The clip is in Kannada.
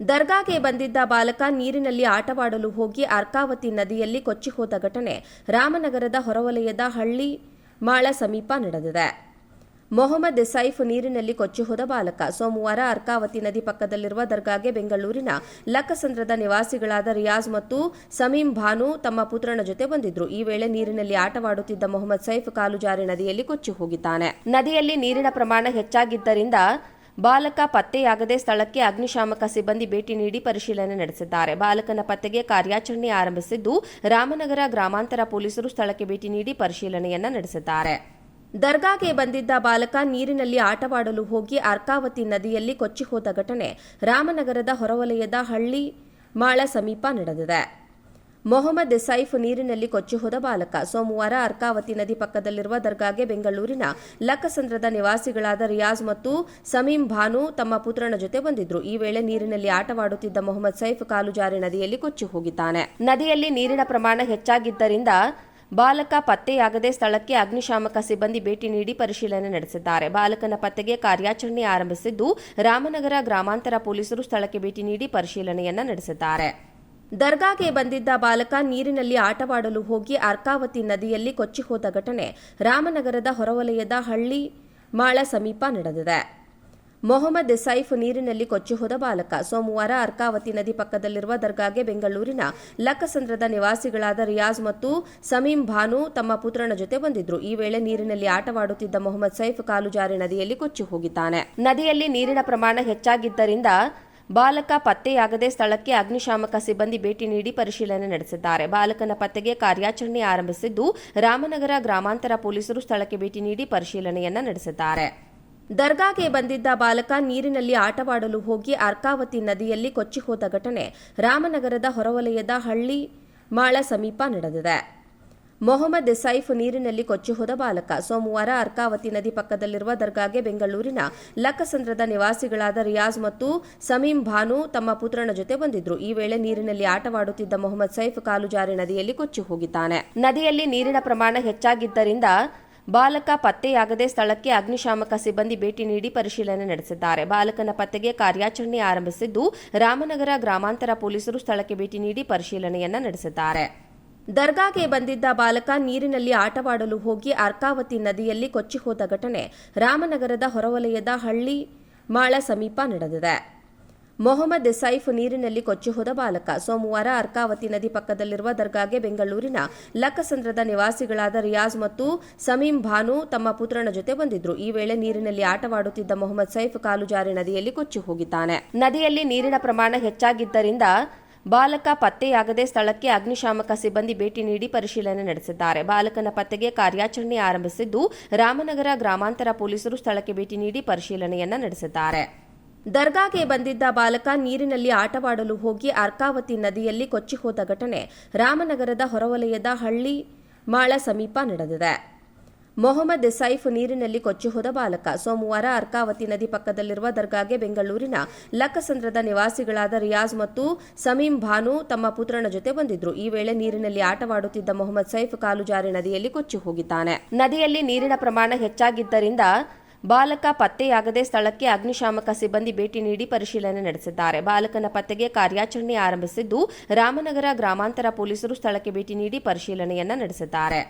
ದರ್ಗಾಗೆ ಬಂದಿದ್ದ ಬಾಲಕ ನೀರಿನಲ್ಲಿ ಆಟವಾಡಲು ಹೋಗಿ ಅರ್ಕಾವತಿ ನದಿಯಲ್ಲಿ ಕೊಚ್ಚಿ ಹೋದ ಘಟನೆ ರಾಮನಗರದ ಹೊರವಲಯದ ಹಳ್ಳಿ ಮಾಳ ಸಮೀಪ ನಡೆದಿದೆ. ಮೊಹಮ್ಮದ್ ಸೈಫ್ ನೀರಿನಲ್ಲಿ ಕೊಚ್ಚಿ ಹೋದ ಬಾಲಕ ಸೋಮವಾರ ಅರ್ಕಾವತಿ ನದಿ ಪಕ್ಕದಲ್ಲಿರುವ ದರ್ಗಾಗೆ ಬೆಂಗಳೂರಿನ ಲಕ್ಕಸಂದ್ರದ ನಿವಾಸಿಗಳಾದ ರಿಯಾಜ್ ಮತ್ತು ಸಮೀಂ ಭಾನು ತಮ್ಮ ಪುತ್ರನ ಜೊತೆ ಬಂದಿದ್ರು. ಈ ವೇಳೆ ನೀರಿನಲ್ಲಿ ಆಟವಾಡುತ್ತಿದ್ದ ಮೊಹಮ್ಮದ್ ಸೈಫ್ ಕಾಲುಜಾರಿ ನದಿಯಲ್ಲಿ ಕೊಚ್ಚಿ ಹೋಗಿದ್ದಾನೆ. ನದಿಯಲ್ಲಿ ನೀರಿನ ಪ್ರಮಾಣ ಹೆಚ್ಚಾಗಿದ್ದರಿಂದ ಬಾಲಕ ಪತ್ತೆಯಾಗದೆ ಸ್ಥಳಕ್ಕೆ ಅಗ್ನಿಶಾಮಕ ಸಿಬ್ಬಂದಿ ಭೇಟಿ ನೀಡಿ ಪರಿಶೀಲನೆ ನಡೆಸಿದ್ದಾರೆ. ಬಾಲಕನ ಪತ್ತೆಗೆ ಕಾರ್ಯಾಚರಣೆ ಆರಂಭಿಸಿದ್ದು, ರಾಮನಗರ ಗ್ರಾಮಾಂತರ ಪೊಲೀಸರು ಸ್ಥಳಕ್ಕೆ ಭೇಟಿ ನೀಡಿ ಪರಿಶೀಲನೆಯನ್ನ ನಡೆಸಿದ್ದಾರೆ. ದರ್ಗಾಗೆ ಬಂದಿದ್ದ ಬಾಲಕ ನೀರಿನಲ್ಲಿ ಆಟವಾಡಲು ಹೋಗಿ ಅರ್ಕಾವತಿ ನದಿಯಲ್ಲಿ ಕೊಚ್ಚಿ ಹೋದ ಘಟನೆ ರಾಮನಗರದ ಹೊರವಲಯದ ಹಳ್ಳಿ ಮಾಳ ಸಮೀಪ ನಡೆದಿದೆ. ಮೊಹಮ್ಮದ್ ಸೈಫ್ ನೀರಿನಲ್ಲಿ ಕೊಚ್ಚಿ ಹೋದ ಬಾಲಕ. ಸೋಮವಾರ ಅರ್ಕಾವತಿ ನದಿ ಪಕ್ಕದಲ್ಲಿರುವ ದರ್ಗಾಗೆ ಬೆಂಗಳೂರಿನ ಲಕ್ಕಸಂದ್ರದ ನಿವಾಸಿಗಳಾದ ರಿಯಾಜ್ ಮತ್ತು ಸಮೀಂ ಭಾನು ತಮ್ಮ ಪುತ್ರನ ಜೊತೆ ಬಂದಿದ್ರು. ಈ ವೇಳೆ ನೀರಿನಲ್ಲಿ ಆಟವಾಡುತ್ತಿದ್ದ ಮೊಹಮ್ಮದ್ ಸೈಫ್ ಕಾಲು ಜಾರಿ ನದಿಯಲ್ಲಿ ಕೊಚ್ಚಿ ಹೋಗಿದ್ದಾನೆ. ನದಿಯಲ್ಲಿ ನೀರಿನ ಪ್ರಮಾಣ ಹೆಚ್ಚಾಗಿದ್ದರಿಂದ ಬಾಲಕ ಪತ್ತೆಯಾಗದೆ ಸ್ಥಳಕ್ಕೆ ಅಗ್ನಿಶಾಮಕ ಸಿಬ್ಬಂದಿ ಭೇಟಿ ನೀಡಿ ಪರಿಶೀಲನೆ ನಡೆಸಿದ್ದಾರೆ. ಬಾಲಕನ ಪತ್ತೆಗೆ ಕಾರ್ಯಾಚರಣೆ ಆರಂಭಿಸಿದ್ದು ರಾಮನಗರ ಗ್ರಾಮಾಂತರ ಪೊಲೀಸರು ಸ್ಥಳಕ್ಕೆ ಭೇಟಿ ನೀಡಿ ಪರಿಶೀಲನೆಯನ್ನ ನಡೆಸಿದ್ದಾರೆ. ದರ್ಗಾಗೆ ಬಂದಿದ್ದ ಬಾಲಕ ನೀರಿನಲ್ಲಿ ಆಟವಾಡಲು ಹೋಗಿ ಅರ್ಕಾವತಿ ನದಿಯಲ್ಲಿ ಕೊಚ್ಚಿಹೋದ ಘಟನೆ ರಾಮನಗರದ ಹೊರವಲಯದ ಹಳ್ಳಿ ಮಾಳ ಸಮೀಪ ನಡೆದಿದೆ. ಮೊಹಮ್ಮದ್ ಸೈಫ್ ನೀರಿನಲ್ಲಿ ಕೊಚ್ಚಿಹೋದ ಬಾಲಕ ಸೋಮವಾರ ಅರ್ಕಾವತಿ ನದಿ ಪಕ್ಕದಲ್ಲಿರುವ ದರ್ಗಾಗೆ ಬೆಂಗಳೂರಿನ ಲಕ್ಕಸಂದ್ರದ ನಿವಾಸಿಗಳಾದ ರಿಯಾಜ್ ಮತ್ತು ಸಮೀಂ ಭಾನು ತಮ್ಮ ಪುತ್ರನ ಜೊತೆ ಬಂದಿದ್ರು. ಈ ವೇಳೆ ನೀರಿನಲ್ಲಿ ಆಟವಾಡುತ್ತಿದ್ದ ಮೊಹಮ್ಮದ್ ಸೈಫ್ ಕಾಲುಜಾರಿ ನದಿಯಲ್ಲಿ ಕೊಚ್ಚಿ ಹೋಗಿದ್ದಾನೆ. ನದಿಯಲ್ಲಿ ನೀರಿನ ಪ್ರಮಾಣ ಹೆಚ್ಚಾಗಿದ್ದರಿಂದ ಬಾಲಕ ಪತ್ತೆಯಾಗದೆ ಸ್ಥಳಕ್ಕೆ ಅಗ್ನಿಶಾಮಕ ಸಿಬ್ಬಂದಿ ಭೇಟಿ ನೀಡಿ ಪರಿಶೀಲನೆ ನಡೆಸಿದ್ದಾರೆ. ಬಾಲಕನ ಪತ್ತೆಗೆ ಕಾರ್ಯಾಚರಣೆ ಆರಂಭಿಸಿದ್ದು, ರಾಮನಗರ ಗ್ರಾಮಾಂತರ ಪೊಲೀಸರು ಸ್ಥಳಕ್ಕೆ ಭೇಟಿ ನೀಡಿ ಪರಿಶೀಲನೆಯನ್ನ ನಡೆಸಿದ್ದಾರೆ. ದರ್ಗಾಗೆ ಬಂದಿದ್ದ ಬಾಲಕ ನೀರಿನಲ್ಲಿ ಆಟವಾಡಲು ಹೋಗಿ ಅರ್ಕಾವತಿ ನದಿಯಲ್ಲಿ ಕೊಚ್ಚಿ ಹೋದ ಘಟನೆ ರಾಮನಗರದ ಹೊರವಲಯದ ಹಳ್ಳಿ ಮಾಳ ಸಮೀಪ ನಡೆದಿದೆ. ಮೊಹಮ್ಮದ್ ಸೈಫ್ ನೀರಿನಲ್ಲಿ ಕೊಚ್ಚಿಹೋದ ಬಾಲಕ. ಸೋಮವಾರ ಅರ್ಕಾವತಿ ನದಿ ಪಕ್ಕದಲ್ಲಿರುವ ದರ್ಗಾಗೆ ಬೆಂಗಳೂರಿನ ಲಕ್ಕಸಂದ್ರದ ನಿವಾಸಿಗಳಾದ ರಿಯಾಜ್ ಮತ್ತು ಸಮೀಂ ಭಾನು ತಮ್ಮ ಪುತ್ರನ ಜೊತೆ ಬಂದಿದ್ರು. ಈ ವೇಳೆ ನೀರಿನಲ್ಲಿ ಆಟವಾಡುತ್ತಿದ್ದ ಮೊಹಮ್ಮದ್ ಸೈಫ್ ಕಾಲು ಜಾರಿ ನದಿಯಲ್ಲಿ ಕೊಚ್ಚಿ ಹೋಗಿದ್ದಾನೆ. ನದಿಯಲ್ಲಿ ನೀರಿನ ಪ್ರಮಾಣ ಹೆಚ್ಚಾಗಿದ್ದರಿಂದ ಬಾಲಕ ಪತ್ತೆಯಾಗದೆ ಸ್ಥಳಕ್ಕೆ ಅಗ್ನಿಶಾಮಕ ಸಿಬ್ಬಂದಿ ಭೇಟಿ ನೀಡಿ ಪರಿಶೀಲನೆ ನಡೆಸಿದ್ದಾರೆ. ಬಾಲಕನ ಪತ್ತೆಗೆ ಕಾರ್ಯಾಚರಣೆ ಆರಂಭಿಸಿದ್ದು ರಾಮನಗರ ಗ್ರಾಮಾಂತರ ಪೊಲೀಸರು ಸ್ಥಳಕ್ಕೆ ಭೇಟಿ ನೀಡಿ ಪರಿಶೀಲನೆಯನ್ನ ನಡೆಸಿದ್ದಾರೆ. ದರ್ಗಾಗೆ ಬಂದಿದ್ದ ಬಾಲಕ ನೀರಿನಲ್ಲಿ ಆಟವಾಡಲು ಹೋಗಿ ಅರ್ಕಾವತಿ ನದಿಯಲ್ಲಿ ಕೊಚ್ಚಿ ಹೋದ ಘಟನೆ ರಾಮನಗರದ ಹೊರವಲಯದ ಹಳ್ಳಿ ಮಾಳ ಸಮೀಪ ನಡೆದಿದೆ. ಮೊಹಮ್ಮದ್ ಸೈಫ್ ನೀರಿನಲ್ಲಿ ಕೊಚ್ಚಿ ಹೋದ ಬಾಲಕ ಸೋಮವಾರ ಅರ್ಕಾವತಿ ನದಿ ಪಕ್ಕದಲ್ಲಿರುವ ದರ್ಗಾಗೆ ಬೆಂಗಳೂರಿನ ಲಕ್ಕಸಂದ್ರದ ನಿವಾಸಿಗಳಾದ ರಿಯಾಜ್ ಮತ್ತು ಸಮೀಂ ಭಾನು ತಮ್ಮ ಪುತ್ರನ ಜೊತೆ ಬಂದಿದ್ರು. ಈ ವೇಳೆ ನೀರಿನಲ್ಲಿ ಆಟವಾಡುತ್ತಿದ್ದ ಮೊಹಮ್ಮದ್ ಸೈಫ್ ಕಾಲು ಜಾರಿ ನದಿಯಲ್ಲಿ ಕೊಚ್ಚಿ ಹೋಗಿದ್ದಾನೆ. ನದಿಯಲ್ಲಿ ನೀರಿನ ಪ್ರಮಾಣ ಹೆಚ್ಚಾಗಿದ್ದರಿಂದ ಬಾಲಕ ಪತ್ತೆಯಾಗದೆ ಸ್ಥಳಕ್ಕೆ ಅಗ್ನಿಶಾಮಕ ಸಿಬ್ಬಂದಿ ಭೇಟಿ ನೀಡಿ ಪರಿಶೀಲನೆ ನಡೆಸಿದ್ದಾರೆ. ಬಾಲಕನ ಪತ್ತೆಗೆ ಕಾರ್ಯಾಚರಣೆ ಆರಂಭಿಸಿದ್ದು, ರಾಮನಗರ ಗ್ರಾಮಾಂತರ ಪೊಲೀಸರು ಸ್ಥಳಕ್ಕೆ ಭೇಟಿ ನೀಡಿ ಪರಿಶೀಲನೆಯನ್ನ ನಡೆಸಿದ್ದಾರೆ. ದರ್ಗಾಗೆ ಬಂದಿದ್ದ ಬಾಲಕ ನೀರಿನಲ್ಲಿ ಆಟವಾಡಲು ಹೋಗಿ ಅರ್ಕಾವತಿ ನದಿಯಲ್ಲಿ ಕೊಚ್ಚಿ ಹೋದ ಘಟನೆ ರಾಮನಗರದ ಹೊರವಲಯದ ಹಳ್ಳಿ ಮಾಳ ಸಮೀಪ ನಡೆದಿದೆ. ಮೊಹಮ್ಮದ್ ಸೈಫ್ ನೀರಿನಲ್ಲಿ ಕೊಚ್ಚಿ ಹೋದ ಬಾಲಕ. ಸೋಮವಾರ ಅರ್ಕಾವತಿ ನದಿ ಪಕ್ಕದಲ್ಲಿರುವ ದರ್ಗಾಗೆ ಬೆಂಗಳೂರಿನ ಲಕ್ಕಸಂದ್ರದ ನಿವಾಸಿಗಳಾದ ರಿಯಾಜ್ ಮತ್ತು ಸಮೀಂ ಭಾನು ತಮ್ಮ ಪುತ್ರನ ಜೊತೆ ಬಂದಿದ್ರು. ಈ ವೇಳೆ ನೀರಿನಲ್ಲಿ ಆಟವಾಡುತ್ತಿದ್ದ ಮೊಹಮ್ಮದ್ ಸೈಫ್ ಕಾಲು ಜಾರಿ ನದಿಯಲ್ಲಿ ಕೊಚ್ಚಿ ಹೋಗಿದ್ದಾನೆ. ನದಿಯಲ್ಲಿ ನೀರಿನ ಪ್ರಮಾಣ ಹೆಚ್ಚಾಗಿದ್ದರಿಂದ ಬಾಲಕ ಪತ್ತೆಯಾಗದೆ ಸ್ಥಳಕ್ಕೆ ಅಗ್ನಿಶಾಮಕ ಸಿಬ್ಬಂದಿ ಭೇಟಿ ನೀಡಿ ಪರಿಶೀಲನೆ ನಡೆಸಿದ್ದಾರೆ. ಬಾಲಕನ ಪತ್ತೆಗೆ ಕಾರ್ಯಾಚರಣೆ ಆರಂಭಿಸಿದ್ದು ರಾಮನಗರ ಗ್ರಾಮಾಂತರ ಪೊಲೀಸರು ಸ್ಥಳಕ್ಕೆ ಭೇಟಿ ನೀಡಿ ಪರಿಶೀಲನೆಯನ್ನ ನಡೆಸಿದ್ದಾರೆ.